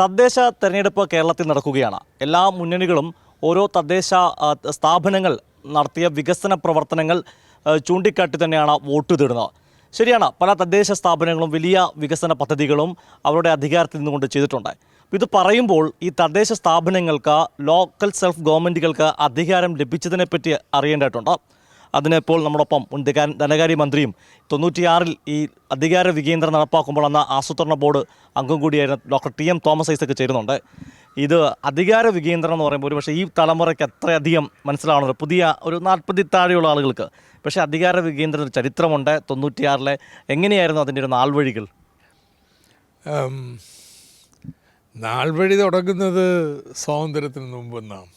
തദ്ദേശ തെരഞ്ഞെടുപ്പ് കേരളത്തിൽ നടക്കുകയാണ്. എല്ലാ മുന്നണികളും ഓരോ തദ്ദേശ സ്ഥാപനങ്ങൾ നടത്തിയ വികസന പ്രവർത്തനങ്ങൾ ചൂണ്ടിക്കാട്ടി തന്നെയാണ് വോട്ട് തേടുന്നത്. ശരിയാണ് പല തദ്ദേശ സ്ഥാപനങ്ങളും വലിയ വികസന പദ്ധതികളും അവരുടെ അധികാരത്തിൽ നിന്നുകൊണ്ട് ചെയ്തിട്ടുണ്ട്. ഇത് പറയുമ്പോൾ ഈ തദ്ദേശ സ്ഥാപനങ്ങൾക്ക് ലോക്കൽ സെൽഫ് ഗവൺമെന്റുകൾക്ക് അധികാരം ലഭിച്ചതിനെപ്പറ്റി അറിയേണ്ടതായിട്ടുണ്ട്. അതിനിപ്പോൾ നമ്മോടൊപ്പം ധനകാര്യ മന്ത്രിയും തൊണ്ണൂറ്റിയാറിൽ ഈ അധികാര വികേന്ദ്രം നടപ്പാക്കുമ്പോൾ അന്ന് ആസൂത്രണ ബോർഡ് അംഗം കൂടിയായിരുന്ന doctor T M Thomas Isaac ചേരുന്നുണ്ട്. ഇത് അധികാര വികേന്ദ്രം എന്ന് പറയുമ്പോൾ ഒരു പക്ഷേ ഈ തലമുറയ്ക്ക് അത്രയധികം മനസ്സിലാവുന്നത് പുതിയ ഒരു നാൽപ്പതി താഴെയുള്ള ആളുകൾക്ക്. പക്ഷേ അധികാര വികേന്ദ്ര ചരിത്രമുണ്ട് തൊണ്ണൂറ്റിയാറിലെ. എങ്ങനെയായിരുന്നു അതിന്റെ ഒരു നാൾവഴികൾ? നാൾവഴി നാൾ വഴി തുടങ്ങുന്നത് സ്വാതന്ത്ര്യത്തിന് മുമ്പെന്നാണ്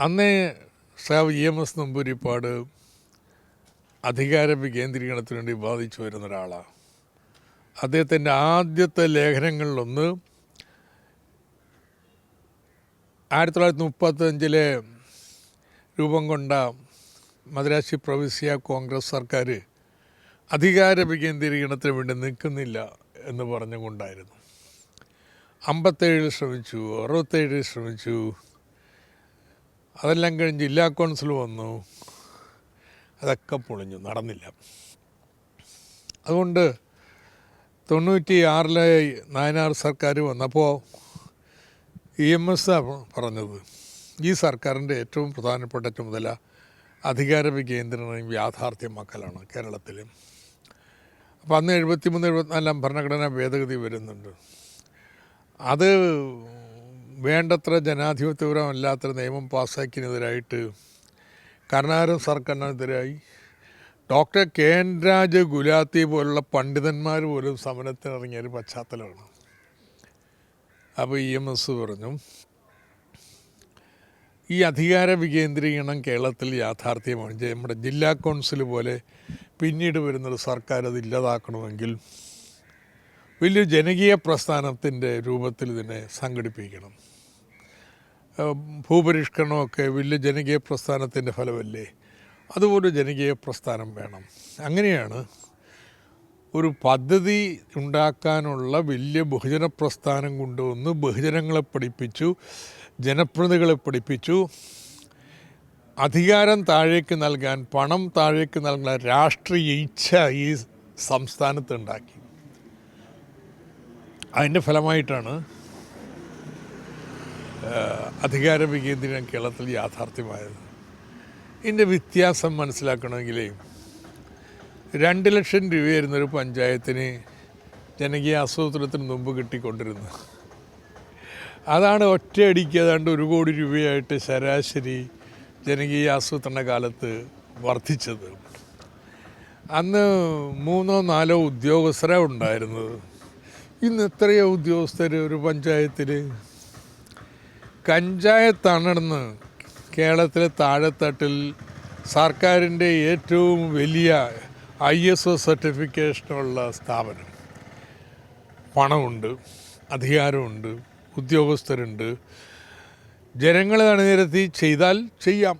അന്നേ സാവ് ഇ എം എസ് നമ്പൂരിപ്പാട് അധികാര വികേന്ദ്രീകരണത്തിന് വേണ്ടി ബാധിച്ചു വരുന്ന ഒരാളാണ് അദ്ദേഹത്തിന്റെ ആദ്യത്തെ ലേഖനങ്ങളിലൊന്ന് ആയിരത്തി തൊള്ളായിരത്തി മുപ്പത്തഞ്ചിലെ രൂപം കൊണ്ട മദ്രാശി പ്രവിശ്യ കോൺഗ്രസ് സർക്കാർ അധികാര വികേന്ദ്രീകരണത്തിന് വേണ്ടി നിൽക്കുന്നില്ല എന്ന് പറഞ്ഞുകൊണ്ടായിരുന്നു. അമ്പത്തേഴിൽ ശ്രമിച്ചു അറുപത്തേഴിൽ ശ്രമിച്ചു അതെല്ലാം കഴിഞ്ഞ് ജില്ലാ കൗൺസിൽ വന്നു. അതൊക്കെ പൊളിഞ്ഞു. നടന്നില്ല. അതുകൊണ്ട് തൊണ്ണൂറ്റി ആറിലെ നയനാർ സർക്കാർ വന്നപ്പോൾ ഇ എം എസ് പറഞ്ഞത് ഈ സർക്കാരിന്റെ ഏറ്റവും പ്രധാനപ്പെട്ട ചുമതല അധികാര വികേന്ദ്രീകരണം യാഥാർത്ഥ്യമാക്കലാണ് കേരളത്തിൽ. അപ്പോൾ അന്ന് എഴുപത്തി മൂന്ന് എഴുപത്തിനാലാം ഭരണഘടനാ ഭേദഗതി വരുന്നുണ്ട്. അത് വേണ്ടത്ര ജനാധിപത്യപരമല്ലാത്ത നിയമം പാസ്സാക്കിയതിനെതിരായിട്ട് Karnataka സർക്കാരിനെതിരായി doctor K N Raj Gulati പോലുള്ള പണ്ഡിതന്മാർ പോലും സമരത്തിനിറങ്ങിയ ഒരു പശ്ചാത്തലമാണ്. അപ്പോൾ ഇ എം എസ് പറഞ്ഞു ഈ അധികാര വികേന്ദ്രീകരണം കേരളത്തിൽ യാഥാർത്ഥ്യമാണ്. നമ്മുടെ ജില്ലാ കൗൺസിൽ പോലെ പിന്നീട് വരുന്നൊരു സർക്കാർ അത് ഇല്ലാതാക്കണമെങ്കിൽ വലിയ ജനകീയ പ്രസ്ഥാനത്തിന്റെ രൂപത്തിൽ ഇതിനെ സംഘടിപ്പിക്കണം. ഭൂപരിഷ്കരണമൊക്കെ വലിയ ജനകീയ പ്രസ്ഥാനത്തിന്റെ ഫലമല്ലേ? അതുപോലെ ജനകീയ പ്രസ്ഥാനം വേണം. അങ്ങനെയാണ് ഒരു പദ്ധതി ഉണ്ടാക്കാനുള്ള വലിയ ബഹുജന പ്രസ്ഥാനം കൊണ്ടുവന്ന് ബഹുജനങ്ങളെ പഠിപ്പിച്ചു ജനപ്രതികളെ പഠിപ്പിച്ചു. അധികാരം താഴേക്ക് നൽകാൻ പണം താഴേക്ക് നൽകാൻ രാഷ്ട്രീയ ഇച്ഛ ഈ സംസ്ഥാനത്ത് ഉണ്ടാക്കി. അതിന്റെ ഫലമായിട്ടാണ് അധികാര വികേന്ദ്രീകരണം കേരളത്തിൽ യാഥാർത്ഥ്യമായത്. ഇതിന്റെ വ്യത്യാസം മനസ്സിലാക്കണമെങ്കിൽ രണ്ട് ലക്ഷം രൂപയായിരുന്നു ഒരു പഞ്ചായത്തിന് ജനകീയ ആസൂത്രണത്തിന് മുമ്പ് കിട്ടിക്കൊണ്ടിരുന്നു അതാണ് ഒറ്റയടിക്ക് ഏതാണ്ട് ഒരു കോടി രൂപയായിട്ട് ശരാശരി ജനകീയ ആസൂത്രണ കാലത്ത് വർദ്ധിച്ചത്. അന്ന് മൂന്നോ നാലോ ഉദ്യോഗസ്ഥരെ ഉണ്ടായിരുന്നത്. ഇന്ന് എത്രയോ ഉദ്യോഗസ്ഥർ ഒരു പഞ്ചായത്തിൽ കഞ്ചായത്താണെന്ന് കേരളത്തിലെ താഴെത്തട്ടിൽ സർക്കാരിന്റെ ഏറ്റവും വലിയ ഐ എസ് ഒ സർട്ടിഫിക്കേഷനുള്ള സ്ഥാപനം. പണമുണ്ട് അധികാരമുണ്ട് ഉദ്യോഗസ്ഥരുണ്ട്. ജനങ്ങളെ അണിനിരത്തി ചെയ്താൽ ചെയ്യാം.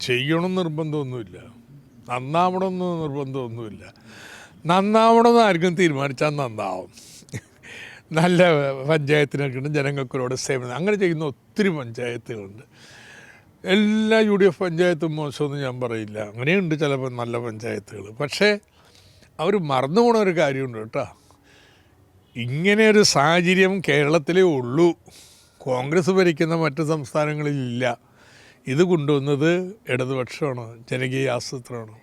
ചെയ്യണം നിർബന്ധമൊന്നുമില്ല. നന്നാവണമെന്ന് നിർബന്ധമൊന്നുമില്ല. നന്നാവണമെന്ന് ആർക്കും തീരുമാനിച്ചാൽ നന്നാവും. നല്ല പഞ്ചായത്തിനൊക്കെ ഉണ്ട് ജനങ്ങൾക്കൊരുപാട് സേവനം അങ്ങനെ ചെയ്യുന്ന ഒത്തിരി പഞ്ചായത്തുകളുണ്ട്. എല്ലാ യു ഡി എഫ് പഞ്ചായത്തും മോശമെന്ന് ഞാൻ പറയില്ല. അങ്ങനെയുണ്ട് ചിലപ്പോൾ നല്ല പഞ്ചായത്തുകൾ. പക്ഷേ അവർ മറന്നു പോണ ഒരു കാര്യമുണ്ട് കേട്ടോ. ഇങ്ങനെ ഒരു സാഹചര്യം കേരളത്തിലേ ഉള്ളൂ. കോൺഗ്രസ് ഭരിക്കുന്ന മറ്റ് സംസ്ഥാനങ്ങളിലില്ല. ഇത് കൊണ്ടുവന്നത് ഇടതുപക്ഷമാണ് ജനകീയ ആസൂത്രണമാണ്.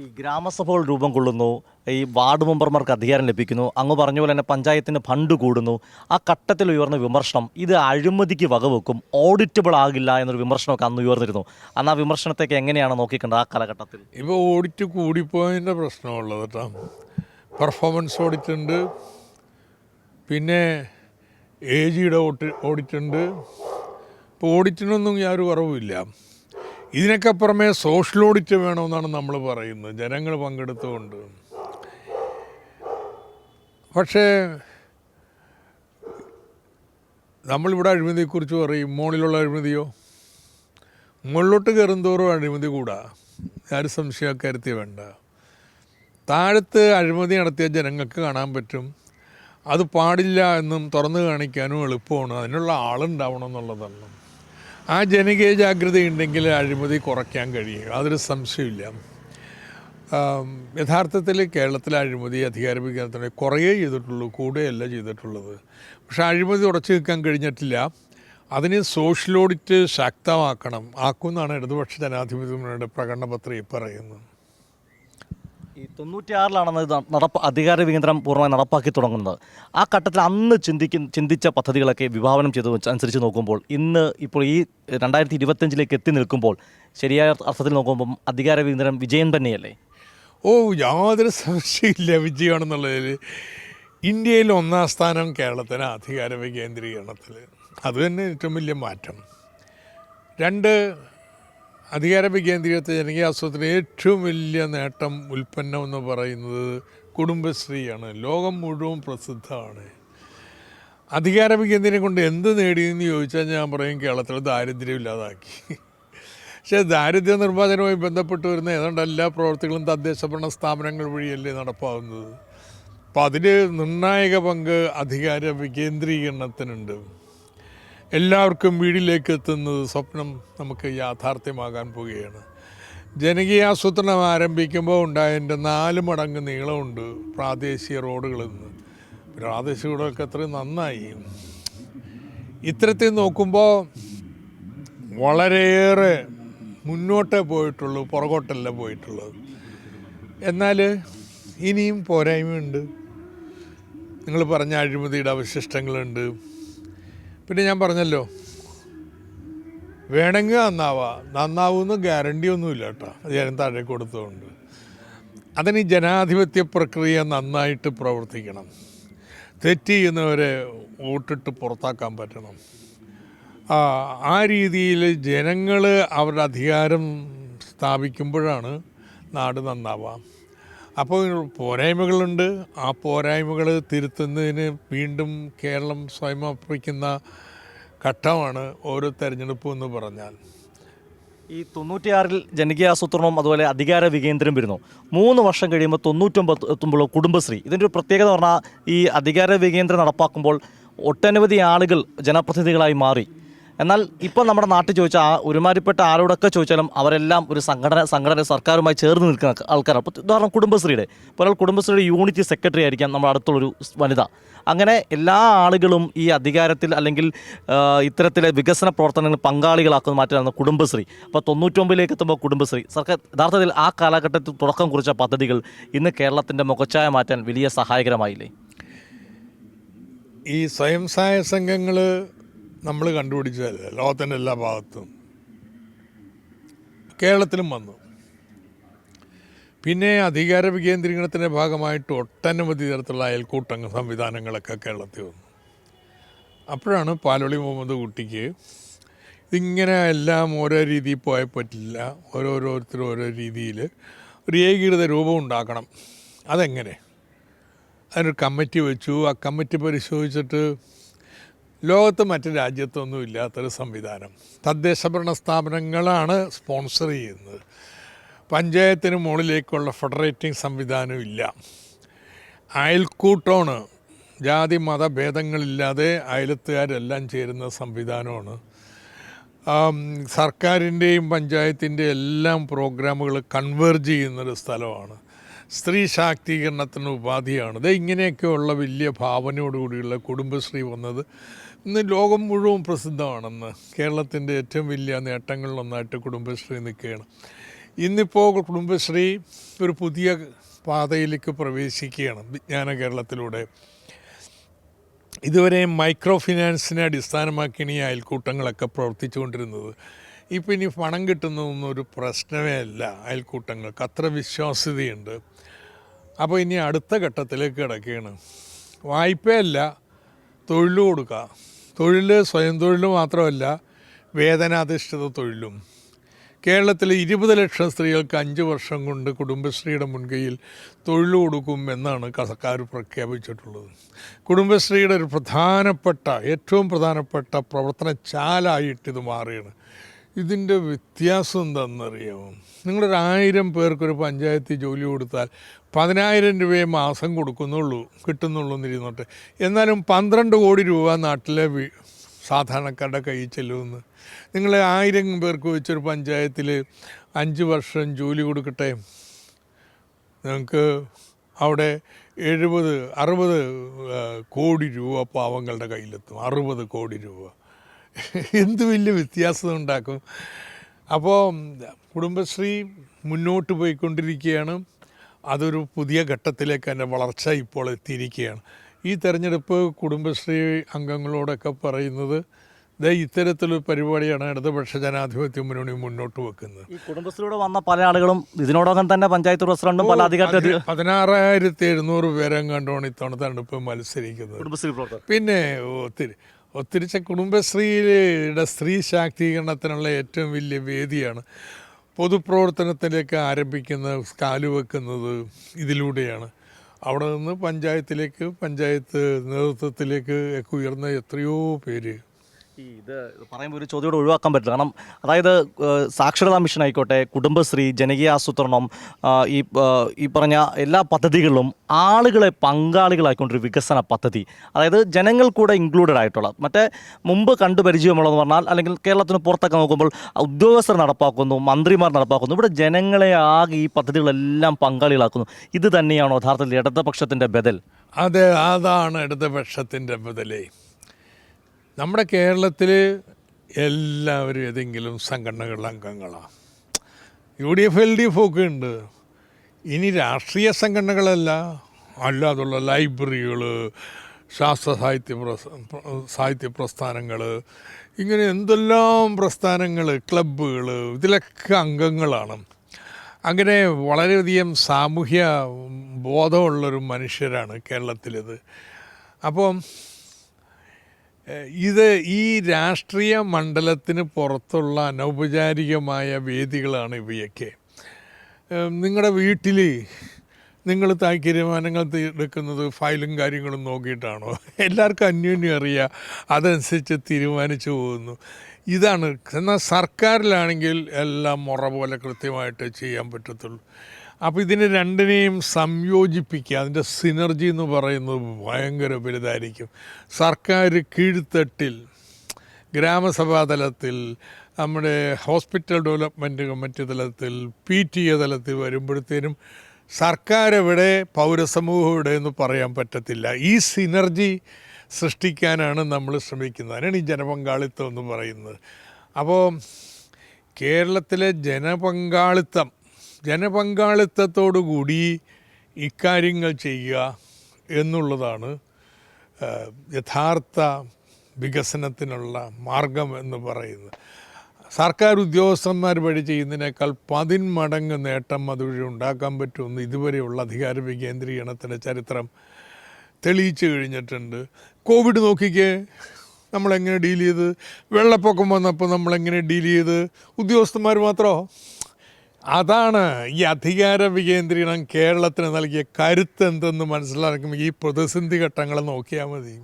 ഈ ഗ്രാമസഭകൾ രൂപം കൊള്ളുന്നു ഈ വാർഡ് മെമ്പർമാർക്ക് അധികാരം ലഭിക്കുന്നു അങ്ങ് പറഞ്ഞ പോലെ തന്നെ പഞ്ചായത്തിന് ഫണ്ട് കൂടുന്നു ആ ഘട്ടത്തിൽ ഉയർന്ന വിമർശനം ഇത് അഴിമതിക്ക് വകവെക്കും ഓഡിറ്റബിൾ ആകില്ല എന്നൊരു വിമർശനമൊക്കെ അന്ന് ഉയർന്നിരുന്നു. അന്ന് ആ വിമർശനത്തേക്ക് എങ്ങനെയാണ് നോക്കിക്കണ്ടത് ആ കാലഘട്ടത്തിൽ? ഇപ്പോൾ ഓഡിറ്റ് കൂടിപ്പോയതിന്റെ പ്രശ്നമുള്ളത് കേട്ടോ. പെർഫോമൻസ് ഓഡിറ്റ് ഉണ്ട് പിന്നെ എ ജിയുടെ ഓഡിറ്റ് ഉണ്ട്. ഇപ്പോൾ ഓഡിറ്റിനൊന്നും യാതൊരു കുറവുമില്ല. ഇതിനൊക്കെ പുറമെ സോഷ്യൽ ഓഡിറ്റ് വേണമെന്നാണ് നമ്മൾ പറയുന്നത്. ജനങ്ങൾ പങ്കെടുത്തുകൊണ്ട്. പക്ഷേ നമ്മളിവിടെ അഴിമതിയെക്കുറിച്ച് പറയും. മുകളിലുള്ള അഴിമതിയോ? മുകളിലോട്ട് കയറുന്തോറും അഴിമതി കൂടാ. ആരും സംശയക്കാരുത്തി വേണ്ട. താഴത്ത് അഴിമതി നടത്തിയ ജനങ്ങൾക്ക് കാണാൻ പറ്റും. അത് പാടില്ല എന്നും തുറന്നു കാണിക്കാനും എളുപ്പമാണ്. അതിനുള്ള ആളുണ്ടാവണം എന്നുള്ളതാണ്. ആ ജനകീയ ജാഗ്രത ഉണ്ടെങ്കിൽ അഴിമതി കുറയ്ക്കാൻ കഴിയും. അതൊരു സംശയമില്ല യഥാർത്ഥത്തിൽ കേരളത്തിലെ അഴിമതി അധികാര വികേന്ദ്രത്തിന് കുറേ ചെയ്തിട്ടുള്ളൂ കൂടെയല്ല ചെയ്തിട്ടുള്ളത്. പക്ഷേ അഴിമതി ഉറച്ചു നിൽക്കാൻ കഴിഞ്ഞിട്ടില്ല. അതിന് സോഷ്യൽ ഓഡിറ്റ് ശക്തമാക്കണം. ആക്കുമെന്നാണ് ഇടതുപക്ഷ ജനാധിപത്യ മുന്നണിയുടെ പ്രകടന പത്രിക പറയുന്നത്. ഈ തൊണ്ണൂറ്റിയാറിലാണെന്ന് നടപ്പ് അധികാര വികേന്ദ്രം പൂർണമായി നടപ്പാക്കി തുടങ്ങുന്നത്. ആ ഘട്ടത്തിൽ അന്ന് ചിന്തിക്കുന്ന ചിന്തിച്ച പദ്ധതികളൊക്കെ വിഭാവനം ചെയ്ത് അനുസരിച്ച് നോക്കുമ്പോൾ ഇന്ന് ഇപ്പോൾ ഈ രണ്ടായിരത്തി ഇരുപത്തഞ്ചിലേക്ക് എത്തി നിൽക്കുമ്പോൾ ശരിയായ അർത്ഥത്തിൽ നോക്കുമ്പോൾ അധികാര വികേന്ദ്രം വിജയം തന്നെയല്ലേ? ഓ യാതൊരു സംശയമില്ല വിജയമാണെന്നുള്ളതിൽ ഇന്ത്യയിൽ ഒന്നാം സ്ഥാനം കേരളത്തിന് അധികാര വികേന്ദ്രീകരണത്തിൽ അത് തന്നെ ഏറ്റവും വലിയ മാറ്റം. രണ്ട് അധികാര വികേന്ദ്രീകരണത്തിൽ ജനകീയ ആസൂത്രണ ഏറ്റവും വലിയ നേട്ടം ഉൽപ്പന്നം എന്ന് പറയുന്നത് കുടുംബശ്രീയാണ്. ലോകം മുഴുവൻ പ്രസിദ്ധമാണ്. അധികാര വികേന്ദ്രീയം കൊണ്ട് എന്ത് നേടിയെന്ന് ചോദിച്ചാൽ ഞാൻ പറയും കേരളത്തിൽ ദാരിദ്ര്യം ഇല്ലാതാക്കി. പക്ഷേ ദാരിദ്ര്യ നിർമ്മാർജനവുമായി ബന്ധപ്പെട്ട് വരുന്ന ഏതാണ്ട് എല്ലാ പ്രവർത്തികളും തദ്ദേശ ഭരണ സ്ഥാപനങ്ങൾ വഴിയല്ലേ നടപ്പാവുന്നത് അപ്പോൾ അതിൽ നിർണായക പങ്ക് അധികാര വികേന്ദ്രീകരണത്തിനുണ്ട്. എല്ലാവർക്കും വീടിലേക്ക് എത്തുന്നത് സ്വപ്നം നമുക്ക് യാഥാർത്ഥ്യമാകാൻ പോവുകയാണ്. ജനകീയ ആസൂത്രണം ആരംഭിക്കുമ്പോൾ ഉണ്ടായതിന്റെ നാല് മടങ്ങ് നീളമുണ്ട് പ്രാദേശിക റോഡുകളിൽ നിന്ന്. പ്രാദേശിക റോഡൊക്കെ അത്രയും നന്നായി. ഇത്തരത്തിൽ നോക്കുമ്പോൾ വളരെയേറെ മുന്നോട്ടേ പോയിട്ടുള്ളൂ പുറകോട്ടല്ല പോയിട്ടുള്ളത്. എന്നാൽ ഇനിയും പോരായ്മയുണ്ട്. നിങ്ങൾ പറഞ്ഞ അഴിമതിയുടെ അവശിഷ്ടങ്ങളുണ്ട്. പിന്നെ ഞാൻ പറഞ്ഞല്ലോ വേണമെങ്കിൽ നന്നാവാ. നന്നാവുമെന്ന് ഗ്യാരണ്ടി ഒന്നുമില്ല കേട്ടോ. ഞാൻ താഴെ കൊടുത്തതുകൊണ്ട്. അതിന് ഈ ജനാധിപത്യ പ്രക്രിയ നന്നായിട്ട് പ്രവർത്തിക്കണം. തെറ്റ് ചെയ്യുന്നവരെ വോട്ടിട്ട് പുറത്താക്കാൻ പറ്റണം. ആ, രീതിയിൽ ജനങ്ങൾ അവരുടെ അധികാരം സ്ഥാപിക്കുമ്പോഴാണ് നാട് നന്നാവുക. അപ്പോൾ പോരായ്മകളുണ്ട്. ആ പോരായ്മകൾ തിരുത്തുന്നതിന് വീണ്ടും കേരളം സ്വയം അർപ്പിക്കുന്ന ഘട്ടമാണ് ഓരോ തെരഞ്ഞെടുപ്പും എന്ന് പറഞ്ഞാൽ. ഈ തൊണ്ണൂറ്റിയാറിൽ ജനകീയ ആസൂത്രണവും അതുപോലെ അധികാര വികേന്ദ്രം വരുന്നു. മൂന്ന് വർഷം കഴിയുമ്പോൾ തൊണ്ണൂറ്റൊമ്പത് എത്തുമ്പോൾ കുടുംബശ്രീ. ഇതിന്റെ ഒരു പ്രത്യേകത പറഞ്ഞാൽ ഈ അധികാര വികേന്ദ്രം നടപ്പാക്കുമ്പോൾ ഒട്ടനവധി ആളുകൾ ജനപ്രതിനിധികളായി മാറി. എന്നാൽ ഇപ്പോൾ നമ്മുടെ നാട്ടിൽ ചോദിച്ചാൽ ആ ഒരുമാരിപ്പെട്ട ആരോടൊക്കെ ചോദിച്ചാലും അവരെല്ലാം ഒരു സംഘടന സംഘടന സർക്കാരുമായി ചേർന്ന് നിൽക്കുന്ന ആൾക്കാരാണ് അപ്പോൾ ഉദാഹരണം കുടുംബശ്രീയുടെ. ഇപ്പോൾ ഒരാൾ കുടുംബശ്രീയുടെ യൂണിറ്റ് സെക്രട്ടറി ആയിരിക്കാം നമ്മുടെ അടുത്തുള്ളൊരു വനിത. അങ്ങനെ എല്ലാ ആളുകളും ഈ അധികാരത്തിൽ അല്ലെങ്കിൽ ഇത്തരത്തിലെ വികസന പ്രവർത്തനങ്ങൾ പങ്കാളികളാക്കുന്ന മാറ്റാണ് കുടുംബശ്രീ. അപ്പോൾ തൊണ്ണൂറ്റൊമ്പതിലേക്ക് എത്തുമ്പോൾ കുടുംബശ്രീ. സർക്കാർ യഥാർത്ഥത്തിൽ ആ കാലഘട്ടത്തിൽ തുടക്കം കുറിച്ച പദ്ധതികൾ ഇന്ന് കേരളത്തിന്റെ മുഖച്ഛായ മാറ്റാൻ വലിയ സഹായകരമായില്ലേ? ഈ സ്വയം സഹായ സംഘങ്ങൾ നമ്മൾ കണ്ടുപിടിച്ചതല്ല? ലോകത്തിന്റെ എല്ലാ ഭാഗത്തും. കേരളത്തിലും വന്നു. പിന്നെ അധികാര വികേന്ദ്രീകരണത്തിന്റെ ഭാഗമായിട്ട് ഒട്ടനവധി തരത്തിലുള്ള അയൽക്കൂട്ടങ്ങൾ സംവിധാനങ്ങളൊക്കെ കേരളത്തിൽ വന്നു. അപ്പോഴാണ് പാലോളി മുഹമ്മദ് കുട്ടിക്ക് ഇതിങ്ങനെ എല്ലാം ഓരോ രീതിയിൽ പോയാൽ പറ്റില്ല. ഓരോരോരുത്തരും ഓരോ രീതിയിൽ ഒരു ഏകീകൃത രൂപം ഉണ്ടാക്കണം. അതെങ്ങനെ? അതിനൊരു കമ്മിറ്റി വെച്ചു. ആ കമ്മിറ്റി പരിശോധിച്ചിട്ട് ലോകത്ത് മറ്റ് രാജ്യത്തൊന്നും ഇല്ലാത്തൊരു സംവിധാനം. തദ്ദേശ ഭരണ സ്ഥാപനങ്ങളാണ് സ്പോൺസർ ചെയ്യുന്നത്. പഞ്ചായത്തിന് മുകളിലേക്കുള്ള ഫെഡറേറ്റിംഗ് സംവിധാനം ഇല്ല. അയൽക്കൂട്ടമാണ്. ജാതി മതഭേദങ്ങളില്ലാതെ അയലത്തുകാരെല്ലാം ചേരുന്ന സംവിധാനമാണ്. സർക്കാരിന്റെയും പഞ്ചായത്തിന്റെ എല്ലാം പ്രോഗ്രാമുകൾ കൺവേർജ് ചെയ്യുന്നൊരു സ്ഥലമാണ്. സ്ത്രീ ശാക്തീകരണത്തിന് ഉപാധിയാണ്. ഇത് ഇങ്ങനെയൊക്കെയുള്ള വലിയ ഭാവനയോടുകൂടിയുള്ള കുടുംബശ്രീ വന്നത് ഇന്ന് ലോകം മുഴുവൻ പ്രസിദ്ധമാണെന്ന് കേരളത്തിന്റെ ഏറ്റവും വലിയ നേട്ടങ്ങളിലൊന്നായിട്ട് കുടുംബശ്രീ നിൽക്കുകയാണ്. ഇന്നിപ്പോൾ കുടുംബശ്രീ ഒരു പുതിയ പാതയിലേക്ക് പ്രവേശിക്കുകയാണ് വിജ്ഞാന കേരളത്തിലൂടെ. ഇതുവരെ മൈക്രോ ഫിനാൻസിനെ അടിസ്ഥാനമാക്കിയാണ് ഈ അയൽക്കൂട്ടങ്ങളൊക്കെ പ്രവർത്തിച്ചുകൊണ്ടിരുന്നത്. ഇപ്പം ഇനി പണം കിട്ടുന്നതൊന്നും ഒരു പ്രശ്നമേ അല്ല അയൽക്കൂട്ടങ്ങൾക്ക്. അത്ര വിശ്വാസ്യതയുണ്ട്. അപ്പോൾ ഇനി അടുത്ത ഘട്ടത്തിലേക്ക് കിടക്കുകയാണ്. വായ്പയല്ല തൊഴിൽ കൊടുക്കുക. തൊഴിൽ സ്വയം തൊഴിൽ മാത്രമല്ല വേതനാധിഷ്ഠിത തൊഴിലും. കേരളത്തിൽ ഇരുപത് ലക്ഷം സ്ത്രീകൾക്ക് അഞ്ച് വർഷം കൊണ്ട് കുടുംബശ്രീയുടെ മുൻകൈയിൽ തൊഴിൽ കൊടുക്കും എന്നാണ് സർക്കാർ പ്രഖ്യാപിച്ചിട്ടുള്ളത്. കുടുംബശ്രീയുടെ ഒരു പ്രധാനപ്പെട്ട ഏറ്റവും പ്രധാനപ്പെട്ട പ്രവർത്തന ചാലായിട്ട് ഇത് മാറുകയാണ്. ഇതിന്റെ വ്യത്യാസം എന്താണെന്നറിയാമോ നിങ്ങളൊരു ആയിരം പേർക്കൊരു പഞ്ചായത്തിൽ ജോലി കൊടുത്താൽ പതിനായിരം രൂപയെ മാസം കൊടുക്കുന്നുള്ളൂ കിട്ടുന്നുള്ളൂ എന്നിരുന്നോട്ടെ. എന്നാലും പന്ത്രണ്ട് കോടി രൂപ നാട്ടിലെ സാധാരണക്കാരുടെ കയ്യിൽ ചെല്ലുമെന്ന്. നിങ്ങൾ ആയിരം പേർക്ക് വെച്ചൊരു പഞ്ചായത്തിൽ അഞ്ച് വർഷം ജോലി കൊടുക്കട്ടെ. നിങ്ങൾക്ക് അവിടെ എഴുപത് അറുപത് കോടി രൂപ പാവങ്ങളുടെ കയ്യിലെത്തും. അറുപത് കോടി രൂപ. എന്ത് വലിയ വ്യത്യാസം ഉണ്ടാക്കും? അപ്പോൾ കുടുംബശ്രീ മുന്നോട്ട് പോയിക്കൊണ്ടിരിക്കുകയാണ്. അതൊരു പുതിയ ഘട്ടത്തിലേക്ക് തന്നെ വളർച്ച ഇപ്പോൾ എത്തിയിരിക്കുകയാണ്. ഈ തെരഞ്ഞെടുപ്പ് കുടുംബശ്രീ അംഗങ്ങളോടൊക്കെ പറയുന്നത് ദേ ഇത്തരത്തിലൊരു പരിപാടിയാണ് ഇടതുപക്ഷ ജനാധിപത്യ മുന്നണി മുന്നോട്ട് വെക്കുന്നത്. ഈ കുടുംബശ്രീയുടെ വന്ന പല ആളുകളും ഇതിനോടകം തന്നെ പഞ്ചായത്ത് പ്രസിഡന്റും പല അധികാരത്തിൽ പതി- പതിനാറായിരത്തി എഴുന്നൂറ് പേരെ കണ്ടാണ് ഇത്തവണ തെരഞ്ഞെടുപ്പ് മത്സരിക്കുന്നത്. കുടുംബശ്രീ പിന്നെ ഒത്തിരി ഒത്തിരിച്ച കുടുംബശ്രീയുടെ സ്ത്രീ ശാക്തീകരണത്തിനുള്ള ഏറ്റവും വലിയ വേദിയാണ്. പൊതുപ്രവർത്തനത്തിലേക്ക് ആരംഭിക്കുന്ന കാലുവെക്കുന്നത് ഇതിലൂടെയാണ്. അവിടെ നിന്ന് പഞ്ചായത്തിലേക്ക് പഞ്ചായത്ത് നേതൃത്വത്തിലേക്ക് ഒക്കെ ഉയർന്ന എത്രയോ പേര് ഈ ഇത് പറയുമ്പോൾ ഒരു ചോദ്യം കൂടെ ഒഴിവാക്കാൻ പറ്റില്ല. കാരണം അതായത് സാക്ഷരതാ മിഷൻ ആയിക്കോട്ടെ കുടുംബശ്രീ ജനകീയ ആസൂത്രണം ഈ ഈ പറഞ്ഞ എല്ലാ പദ്ധതികളിലും ആളുകളെ പങ്കാളികളായിക്കൊണ്ടൊരു വികസന പദ്ധതി. അതായത് ജനങ്ങൾ കൂടെ ഇൻക്ലൂഡഡ് ആയിട്ടുള്ള മറ്റേ മുമ്പ് കണ്ടുപരിചയമുള്ളതെന്ന് പറഞ്ഞാൽ അല്ലെങ്കിൽ കേരളത്തിന് പുറത്തൊക്കെ നോക്കുമ്പോൾ ഉദ്യോഗസ്ഥർ നടപ്പാക്കുന്നു മന്ത്രിമാർ നടപ്പാക്കുന്നു ഇവിടെ ജനങ്ങളെ ആകെ ഈ പദ്ധതികളെല്ലാം പങ്കാളികളാക്കുന്നു. ഇത് തന്നെയാണോ യഥാർത്ഥത്തിൽ ഇടതുപക്ഷത്തിന്റെ ബദൽ? അതെ അതാണ് ഇടതുപക്ഷത്തിന്റെ ബദലേ. നമ്മുടെ കേരളത്തിൽ എല്ലാവരും ഏതെങ്കിലും സംഘടനകളിലെ അംഗങ്ങളാണ് U D F L D F ഒക്കെ ഉണ്ട്. ഇനി രാഷ്ട്രീയ സംഘടനകളല്ല. അല്ലാതുള്ള ലൈബ്രറികൾ ശാസ്ത്ര സാഹിത്യ സാഹിത്യ പ്രസ്ഥാനങ്ങൾ ഇങ്ങനെ എന്തെല്ലാം പ്രസ്ഥാനങ്ങൾ ക്ലബ്ബുകൾ ഇതിലൊക്കെ അംഗങ്ങളാണ്. അങ്ങനെ വളരെയധികം സാമൂഹ്യ ബോധമുള്ളൊരു മനുഷ്യരാണ് കേരളത്തിലിത്. അപ്പം ഇത് ഈ രാഷ്ട്രീയ മണ്ഡലത്തിന് പുറത്തുള്ള അനൗപചാരികമായ വേദികളാണ് ഇവയൊക്കെ. നിങ്ങളുടെ വീട്ടിൽ നിങ്ങൾ തീരുമാനങ്ങൾ എടുക്കുന്നത് ഫയലും കാര്യങ്ങളും നോക്കിയിട്ടാണോ? എല്ലാവർക്കും അന്യോന്യം അറിയാം അതനുസരിച്ച് തീരുമാനിച്ചു പോകുന്നു. ഇതാണ് എന്നാൽ സർക്കാരിലാണെങ്കിൽ എല്ലാം മുറ പോലെ കൃത്യമായിട്ട് ചെയ്യാൻ പറ്റത്തുള്ളൂ. അപ്പോൾ ഇതിനെ രണ്ടിനെയും സംയോജിപ്പിക്കുക. അതിന്റെ സിനർജി എന്ന് പറയുന്നത് ഭയങ്കര വലുതായിരിക്കും. സർക്കാർ കീഴ്ത്തട്ടിൽ ഗ്രാമസഭാ തലത്തിൽ നമ്മുടെ ഹോസ്പിറ്റൽ ഡെവലപ്മെന്റ് കമ്മിറ്റി തലത്തിൽ പി ടി എ തലത്തിൽ വരുമ്പോഴത്തേനും സർക്കാർ എവിടെ പൗരസമൂഹം ഇവിടെ എന്ന് പറയാൻ പറ്റത്തില്ല. ഈ സിനർജി സൃഷ്ടിക്കാനാണ് നമ്മൾ ശ്രമിക്കുന്നത്. അതിനാണ് ഈ ജനപങ്കാളിത്തം എന്ന് പറയുന്നത്. അപ്പോൾ കേരളത്തിലെ ജനപങ്കാളിത്തം ജനപങ്കാളിത്തത്തോടു കൂടി ഇക്കാര്യങ്ങൾ ചെയ്യുക എന്നുള്ളതാണ് യഥാർത്ഥ വികസനത്തിനുള്ള മാർഗം എന്ന് പറയുന്നത്. സർക്കാർ ഉദ്യോഗസ്ഥന്മാർ വഴി ചെയ്യുന്നതിനേക്കാൾ പതിന്മടങ്ങ് നേട്ടം അതുവഴി ഉണ്ടാക്കാൻ പറ്റുമെന്ന് ഇതുവരെയുള്ള അധികാര വികേന്ദ്രീകരണത്തിന്റെ ചരിത്രം തെളിയിച്ചു കഴിഞ്ഞിട്ടുണ്ട്. കോവിഡ് നോക്കിക്കേ നമ്മളെങ്ങനെ ഡീൽ ചെയ്ത് വെള്ളപ്പൊക്കം വന്നപ്പോൾ നമ്മളെങ്ങനെ ഡീൽ ചെയ്ത് ഉദ്യോഗസ്ഥന്മാർ മാത്രമോ അതാണ് ഈ അധികാര വികേന്ദ്രീകരണം കേരളത്തിന് നൽകിയ കരുത്ത് എന്തെന്ന് മനസ്സിലാക്കുമ്പോൾ ഈ പ്രതിസന്ധി ഘട്ടങ്ങൾ നോക്കിയാൽ മതി.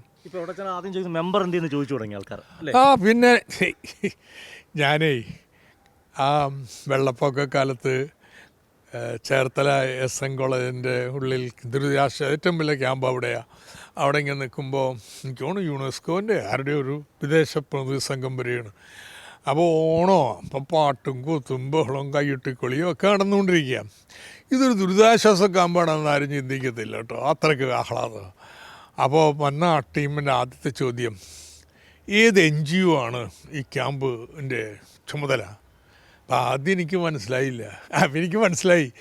ആദ്യം മെമ്പർ എന്തെന്ന് ചോദിച്ചു തുടങ്ങി ആൾക്കാർ ആ പിന്നെ ഞാനേ ആ വെള്ളപ്പൊക്ക കാലത്ത് ചേർത്തല എസ് എൻ കോളേജിന്റെ ഉള്ളിൽ ദുരിതാശ്വാസ ഏറ്റവും വലിയ ക്യാമ്പ് അവിടെയാണ് അവിടെ ഇങ്ങനെ നിൽക്കുമ്പോൾ എനിക്ക് തോന്നുന്നു യുനെസ്കോന്റെ ആരുടെ ഒരു വിദേശ പ്രതിനിധി സംഘം വരികയാണ് അപ്പോൾ ഓണോ? അപ്പം പാട്ടും കൂത്തും ബഹളവും കൈയിട്ടിക്കൊളിയും ഒക്കെ നടന്നുകൊണ്ടിരിക്കുക. ഇതൊരു ദുരിതാശ്വാസ ക്യാമ്പാണെന്ന് ആരും ചിന്തിക്കത്തില്ല കേട്ടോ. അത്രയ്ക്ക് ആഹ്ലാദം. അപ്പോൾ വന്ന ആ ടീമിന്റെ ആദ്യത്തെ ചോദ്യം ഏത് എൻ ജി ഒ ആണ് ഈ ക്യാമ്പിന്റെ ചുമതല? അപ്പം ആദ്യം എനിക്ക് മനസ്സിലായില്ല. എനിക്ക് മനസ്സിലായി.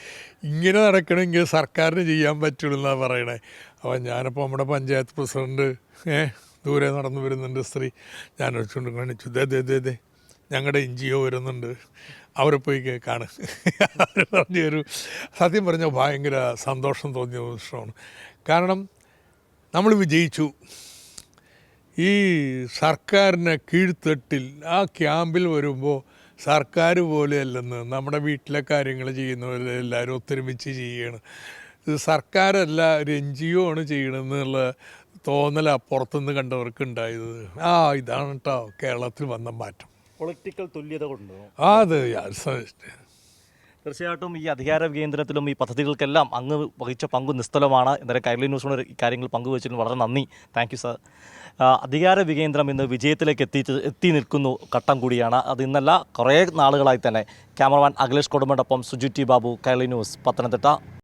ഇങ്ങനെ നടക്കണമെങ്കിൽ സർക്കാരിന് ചെയ്യാൻ പറ്റുള്ളൂ എന്നാണ് പറയണേ. അപ്പോൾ ഞാനപ്പോൾ നമ്മുടെ പഞ്ചായത്ത് പ്രസിഡന്റ് ഏഹ് ദൂരെ നടന്നു വരുന്നുണ്ട് സ്ത്രീ. ഞാൻ വെച്ചുകൊണ്ട് കാണിച്ചു. ദേ ദേ ദേ ദേ. ഞങ്ങളുടെ എൻജിഒ വരുന്നുണ്ട്. അവരെ പോയി കാണ്. അവർ പറഞ്ഞു ഒരു സത്യം പറഞ്ഞാൽ ഭയങ്കര സന്തോഷം തോന്നിയ നിമിഷമാണ്. കാരണം നമ്മൾ വിജയിച്ചു. ഈ സർക്കാരിനെ കീഴ്ത്തട്ടിൽ ആ ക്യാമ്പിൽ വരുമ്പോൾ സർക്കാർ പോലെയല്ലെന്ന് നമ്മുടെ വീട്ടിലെ കാര്യങ്ങൾ ചെയ്യുന്നവരെ എല്ലാവരും ഒത്തൊരുമിച്ച് ചെയ്യണം. ഇത് സർക്കാരല്ല ഒരു എൻ ജി ഒ ആണ് ചെയ്യണമെന്നുള്ള തോന്നൽ പുറത്തുനിന്ന് കണ്ടവർക്ക് ഉണ്ടായത് ആ ഇതാണ് കേട്ടോ കേരളത്തിൽ വന്ന മാറ്റം. പൊളിറ്റിക്കൽ തുല്യത കൊണ്ടോ? അത് തീർച്ചയായിട്ടും ഈ അധികാര കേന്ദ്രത്തിലും ഈ പദ്ധതികൾക്കെല്ലാം അങ്ങ് വഹിച്ച പങ്ക് നിസ്തലമാണ്. എന്തായാലും കൈരളി ന്യൂസിനോട് ഈ കാര്യങ്ങൾ പങ്കുവച്ചതിന് വളരെ നന്ദി. താങ്ക് യു സാർ അധികാര വികേന്ദ്രം ഇന്ന് വിജയത്തിലേക്ക് എത്തി എത്തി നിൽക്കുന്നു ഘട്ടം കൂടിയാണ്. അത് ഇന്നല്ല കുറേ നാളുകളായി തന്നെ. ക്യാമറമാൻ അഖിലേഷ് കൊടുമ്പടൊപ്പം സുജു ടി ബാബു കൈരളി ന്യൂസ് പത്തനംതിട്ട.